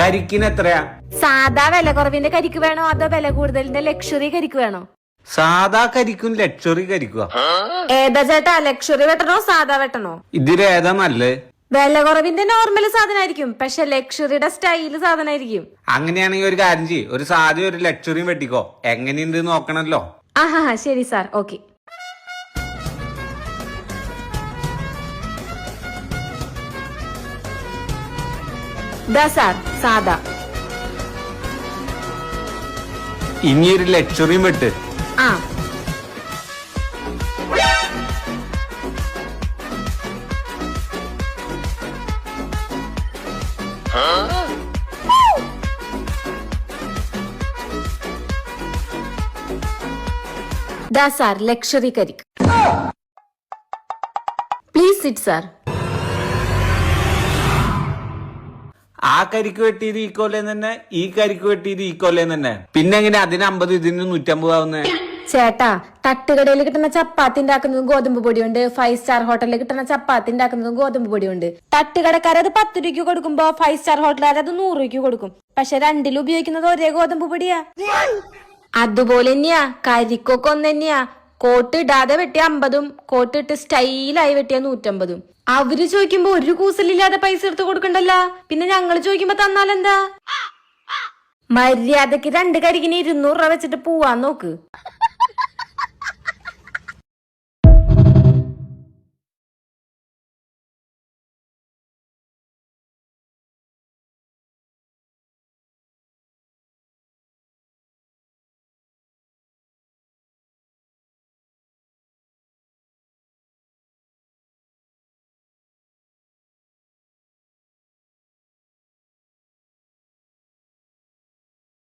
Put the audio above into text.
കരിക്കിന് എത്രയാ സാധാ വില കുറവിന്റെ കരിക്ക് വേണോ അതോ വില കൂടുതലിന്റെ ലക്ഷറി കരിക്ക് വേണോ? സാധാ കരിക്കും ലക്ഷറി കരിക്കുക ഏതാ ചേട്ടാ? ലക്ഷറി വെട്ടണോ സാധാ വെട്ടണോ? ഇതിലേതാ നല്ലത്? വില കുറവിന്റെ നോർമൽ സാധനമായിരിക്കും പക്ഷെ ലക്ഷറിയുടെ സ്റ്റൈൽ സാധനമായിരിക്കും അങ്ങനെയാണെങ്കിൽ ഒരു കാര്യം ചെയ്യ്. ഒരു സാധ്യ ഒരു ലക്ഷറിയും വെട്ടിക്കോ. എങ്ങനെയുണ്ട് നോക്കണല്ലോ. ആഹാ ശരി സാർ. ഓക്കെ. ദാ സാർ സാധാ. ഇനി ഒരു ലക്ഷറിയും വെട്ട് ആ. ദാ സാർ ലക്ഷറി കരിക്ക്. പ്ലീസ് സിറ്റ് സാർ ആ കരിക്ക് വെട്ടിയത് ഈ കൊല്ലം തന്നെ ഈ കരിക്ക് വെട്ടിയത് ഈ കൊല്ലം തന്നെ. പിന്നെ എങ്ങനെ അതിന് അമ്പത് ഇതിന് നൂറ്റമ്പത് ആവുന്നേ? ചേട്ടാ തട്ടുകടയിൽ കിട്ടുന്ന ചപ്പാത്തി ഉണ്ടാക്കുന്നതും ഗോതമ്പ് പൊടിയുണ്ട്. ഫൈവ് സ്റ്റാർ ഹോട്ടലിൽ കിട്ടുന്ന ചപ്പാത്തി ഉണ്ടാക്കുന്നതും ഗോതമ്പ് പൊടിയുണ്ട്. തട്ടുകടക്കാർ അത് പത്ത് രൂപയ്ക്ക് കൊടുക്കുമ്പോ ഫൈവ് സ്റ്റാർ ഹോട്ടലുകാർ അത് നൂറ് രൂപയ്ക്ക് കൊടുക്കും. പക്ഷെ രണ്ടിലും ഉപയോഗിക്കുന്നത് ഒരേ ഗോതമ്പ് പൊടിയാ. അതുപോലെ തന്നെയാ കരിക്കൊക്കെ ഒന്ന് തന്നെയാ. കോട്ട് ഇടാതെ വെട്ടിയ അമ്പതും കോട്ട് ഇട്ട് സ്റ്റൈലായി വെട്ടിയ നൂറ്റമ്പതും. അവർ ചോദിക്കുമ്പോ ഒരു കൂസലില്ലാതെ പൈസ എടുത്ത് കൊടുക്കണ്ടല്ലോ? പിന്നെ ഞങ്ങൾ ചോദിക്കുമ്പോ തന്നാലെന്താ? മര്യാദയ്ക്ക് രണ്ട് കരികിന് ഇരുന്നൂറ് രൂപ വെച്ചിട്ട് പോവാൻ നോക്ക്.